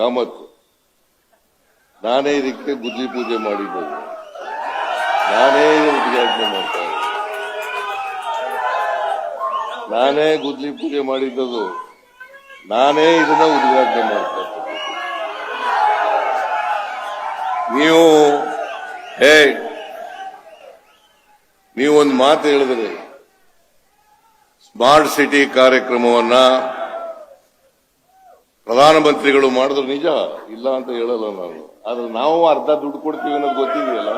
ಕಾಮತ್ ನಾನೇ ಇದಕ್ಕೆ ಬುದ್ಧಿ ಪೂಜೆ ಮಾಡಿದ್ದೇನೆ ನಾನೇ ಉದ್ಘಾಟನೆ ಮಾಡ್ತಾ ನಾನೇ ಗುದ್ಲಿ ಪೂಜೆ ಮಾಡಿದ್ದದು. ನಾನೇ ಇದನ್ನ ಉದ್ಘಾಟನೆ ಮಾಡ್ತಾ ನೀವು, ಹೇ, ನೀವೊಂದು ಮಾತು ಹೇಳಿದ್ರಿ, ಸ್ಮಾರ್ಟ್ ಸಿಟಿ ಕಾರ್ಯಕ್ರಮವನ್ನ ಪ್ರಧಾನಮಂತ್ರಿಗಳು ಮಾಡಿದ್ರು ನಿಜ, ಇಲ್ಲ ಅಂತ ಹೇಳಲ್ಲ ನಾನು. ಆದ್ರೆ ನಾವು ಅರ್ಧ ದುಡ್ಡು ಕೊಡ್ತೀವಿ ಅನ್ನೋದು ಗೊತ್ತಿದೆಯಲ್ಲ?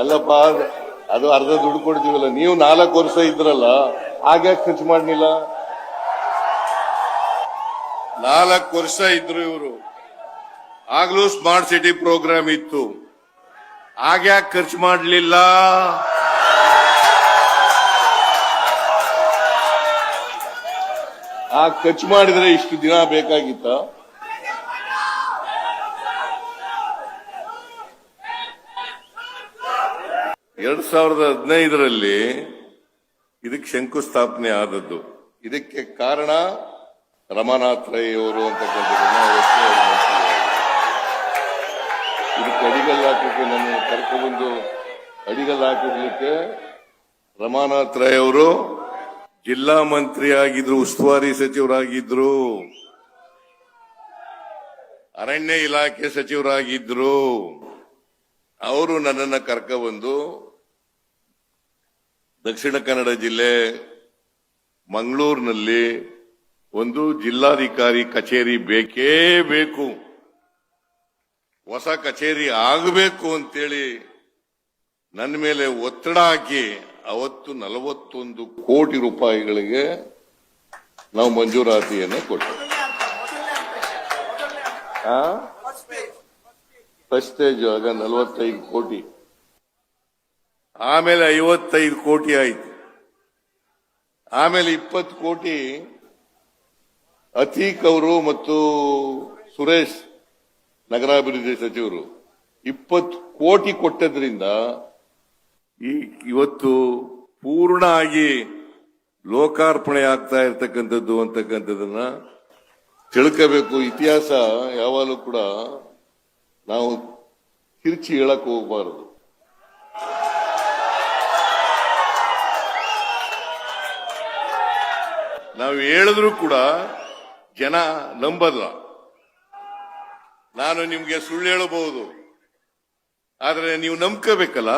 ಅಲ್ಲಪ್ಪ, ಅದು ಅರ್ಧ ದುಡ್ಡು ಕೊಡ್ತೀವಲ್ಲ, ನೀವು ನಾಲ್ಕು ವರ್ಷ ಇದ್ರಲ್ಲ ಹಾಗ್ಯಾಕೆ ಖರ್ಚು ಮಾಡಲಿಲ್ಲ? ನಾಲ್ಕು ವರ್ಷ ಇದ್ರು ಇವರು. ಆಗ್ಲೂ ಸ್ಮಾರ್ಟ್ ಸಿಟಿ ಪ್ರೋಗ್ರಾಮ್ ಇತ್ತು. ಆಗ್ಯಾಕೆ ಖರ್ಚು ಮಾಡಲಿಲ್ಲ? ಆ ಖರ್ಚು ಮಾಡಿದ್ರೆ ಇಷ್ಟು ದಿನ ಬೇಕಾಗಿತ್ತ? ಎರಡ್ ಸಾವಿರದ ಹದಿನೈದರಲ್ಲಿ ಇದಕ್ಕೆ ಶಂಕುಸ್ಥಾಪನೆ ಆದದ್ದು. ಇದಕ್ಕೆ ಕಾರಣ ರಮಾನಾಥ್ ರೈ ಅವರು ಅಂತಕ್ಕಂಥ. ಇದಕ್ಕೆ ಅಡಿಗಲ್ ಹಾಕಲಿಕ್ಕೆ ನನ್ನ ಕರ್ಕೊಂಡ್ಬಂದು ಅಡಿಗಲ್ ಹಾಕಿದ್ಲಿಕ್ಕೆ ರಮಾನಾಥ್ ರೈ ಅವರು ಜಿಲ್ಲಾ ಮಂತ್ರಿ ಆಗಿದ್ರು ಉಸ್ತುವಾರಿ ಸಚಿವರಾಗಿದ್ರು, ಅರಣ್ಯ ಇಲಾಖೆ ಸಚಿವರಾಗಿದ್ರು, ಅವರು ನನ್ನನ್ನ ಬಂದು ದಕ್ಷಿಣ ಕನ್ನಡ ಜಿಲ್ಲೆ ಮಂಗಳೂರಿನಲ್ಲಿ ಒಂದು ಜಿಲ್ಲಾಧಿಕಾರಿ ಕಚೇರಿ ಬೇಕೇ ಬೇಕು. ಹೊಸ ಕಚೇರಿ ಆಗಬೇಕು ಅಂತೇಳಿ ನನ್ನ ಮೇಲೆ ಒತ್ತಡ ಹಾಕಿ ಅವತ್ತು ನಲವತ್ತೊಂದು ಕೋಟಿ ರೂಪಾಯಿಗಳಿಗೆ ನಾವು ಮಂಜೂರಾತಿಯನ್ನು ಕೊಟ್ಟೆವು ಫಸ್ಟ್ ಸ್ಟೇಜ್ ಆಗ ನಲವತ್ತೈದು ಕೋಟಿ. ಆಮೇಲೆ ಐವತ್ತೈದು ಕೋಟಿ ಆಯ್ತು. ಆಮೇಲೆ ಇಪ್ಪತ್ತು ಕೋಟಿ ಅತೀಕ್ ಅವರು ಮತ್ತು ಸುರೇಶ್ ನಗರಾಭಿವೃದ್ಧಿ ಸಚಿವರು ಇಪ್ಪತ್ತು ಕೋಟಿ ಕೊಟ್ಟದ್ರಿಂದ ಈ ಇವತ್ತು ಪೂರ್ಣ ಆಗಿ ಲೋಕಾರ್ಪಣೆ ಆಗ್ತಾ ಇರ್ತಕ್ಕಂಥದ್ದು ಅಂತಕ್ಕಂಥದನ್ನ ತಿಳ್ಕೋಬೇಕು. ಇತಿಹಾಸ ಯಾವಾಗಲೂ ಕೂಡ ನಾವು ತಿರುಚಿ ಹೇಳಕ್ ಹೋಗಬಾರದು. ನಾವು ಹೇಳಿದ್ರು ಕೂಡ ಜನ ನಂಬಲ್ಲ. ನಾನು ನಿಮ್ಗೆ ಸುಳ್ಳು ಹೇಳಬಹುದು. ಆದ್ರೆ ನೀವು ನಂಬ್ಕೋಬೇಕಲ್ಲ?